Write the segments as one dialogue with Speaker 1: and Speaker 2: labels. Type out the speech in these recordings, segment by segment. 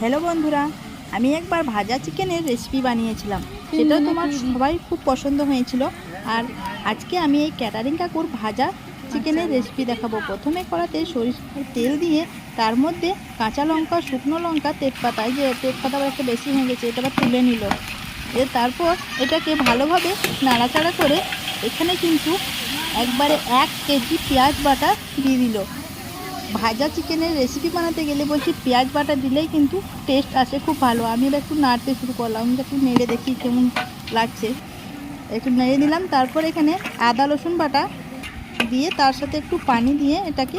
Speaker 1: Hello বন্ধুরা আমি একবার ভাজা চিকেনের রেসিপি বানিয়েছিলাম। সেটা তোমার সবাই খুব পছন্দ হয়েছিল। আর আজকে আমি এই ক্যাটারিং কাকুর ভাজা চিকেনের রেসিপি দেখাবো। প্রথমে কড়াতে সরিষার তেল দিয়ে তার মধ্যে কাঁচা লঙ্কা শুকনো লঙ্কা তেজপাতা যে তেজপাতা একটা বেশি হয়ে গেছে এটা তুলে নিল। এ তারপর এটাকে ভালোভাবে নাড়াচাড়া করে এখানে কিন্তু একবারে এক কেজি পেঁয়াজ বাটা দিয়ে দিল। ভাজা চিকেনের রেসিপি বানাতে গেলে বলছি পেঁয়াজ বাটা দিলেই কিন্তু টেস্ট আসে খুব ভালো। আমি এবার একটু নাড়তে শুরু করলাম। একটু নেড়ে দেখি কেমন লাগছে। একটু নেড়ে দিলাম তারপর এখানে আদা, রসুন বাটা দিয়ে তার সাথে একটু পানি দিয়ে এটাকে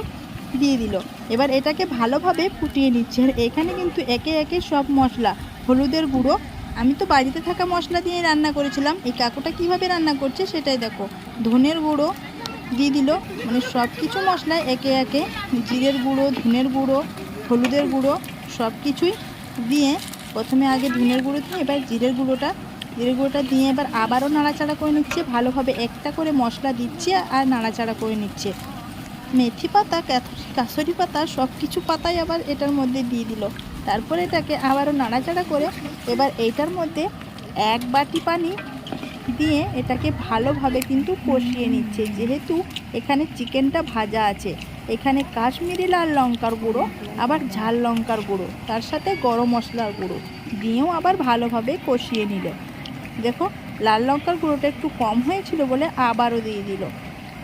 Speaker 1: দিয়ে দিল। এবার এটাকে ভালোভাবে ফুটিয়ে নিচ্ছে। আর এখানে কিন্তু একে একে সব মশলা, হলুদের গুঁড়ো, আমি তো বাড়িতে থাকা মশলা দিয়ে রান্না করেছিলাম। এই কাকুটা কীভাবে রান্না করছে সেটাই দেখো। ধনের গুঁড়ো দিয়ে দিল। মানে সব কিছু মশলা একে একে জিরের গুঁড়ো, ধনের গুঁড়ো, হলুদের গুঁড়ো সব কিছুই দিয়ে প্রথমে আগে ধনের গুঁড়ো দিয়ে এবার জিরের গুঁড়োটা। জিরের গুঁড়োটা দিয়ে এবার আবারও নাড়াচাড়া করে নিচ্ছে। ভালোভাবে একটা করে মশলা দিচ্ছে আর নাড়াচাড়া করে নিচ্ছে। মেথি পাতা কাসরি পাতা সব কিছু পাতাই আবার এটার মধ্যে দিয়ে দিল। তারপরে এটাকে আবারও নাড়াচাড়া করে এবার এইটার মধ্যে এক বাটি পানি দিয়ে এটাকে ভালোভাবে কিন্তু কষিয়ে নিচ্ছে। যেহেতু এখানে চিকেনটা ভাজা আছে, এখানে কাশ্মীরি লাল লঙ্কার গুঁড়ো, আবার ঝাল লঙ্কার গুঁড়ো, তার সাথে গরম মশলার গুঁড়ো দিয়েও আবার ভালোভাবে কষিয়ে নিল। দেখো, লাল লঙ্কার গুঁড়োটা একটু কম হয়েছিল বলে আবারও দিয়ে দিল।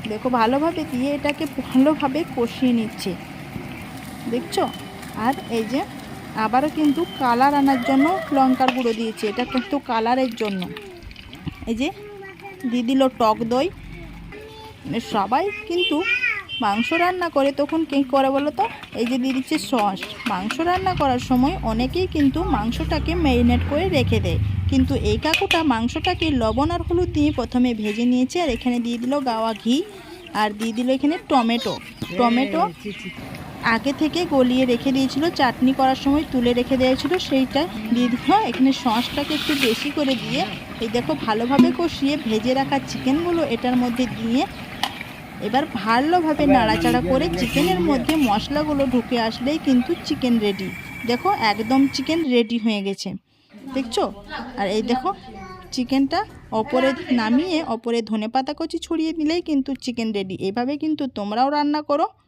Speaker 1: দেখো, ভালোভাবে দিয়ে এটাকে ভালোভাবে কষিয়ে নিচ্ছে। দেখছ? আর এই যে, আবারও কিন্তু কালার আনার জন্য লঙ্কার গুঁড়ো দিয়েছে। এটা কিন্তু কালারের জন্য। এই যে দিয়ে দিল টক দই। সবাই কিন্তু মাংস রান্না করে তখন কী করে বলো তো? এই যে দিয়ে দিচ্ছে সস। মাংস রান্না করার সময় অনেকেই কিন্তু মাংসটাকে ম্যারিনেট করে রেখে দেয়। কিন্তু এই কাকুটা মাংসটাকে লবণ আর হলুদ দিয়ে প্রথমে ভেজে নিয়েছে আর এখানে দিয়ে দিল গাওয়া ঘি আর দিয়ে দিল এখানে টমেটো। টমেটো আগে থেকে গলিয়ে রেখে দিয়েছিল চাটনি করার সময় তুলে রেখে দিয়েছিল সেইটা দিয়ে দিল এখানে সসটাকে একটু বেশি করে দিয়ে এই দেখো ভালোভাবে কষিয়ে ভেজে রাখা চিকেনগুলো এটার মধ্যে দিয়ে এবার ভালোভাবে নাড়াচাড়া করে চিকেনের মধ্যে মশলাগুলো ঢুকে আসলেই কিন্তু চিকেন রেডি। দেখো একদম চিকেন রেডি হয়ে গেছে। দেখছ? আর এই দেখো চিকেনটা অপরে নামিয়ে ওপরে ধনে পাতা কচি ছড়িয়ে দিলেই কিন্তু চিকেন রেডি। এভাবে কিন্তু তোমরাও রান্না করো।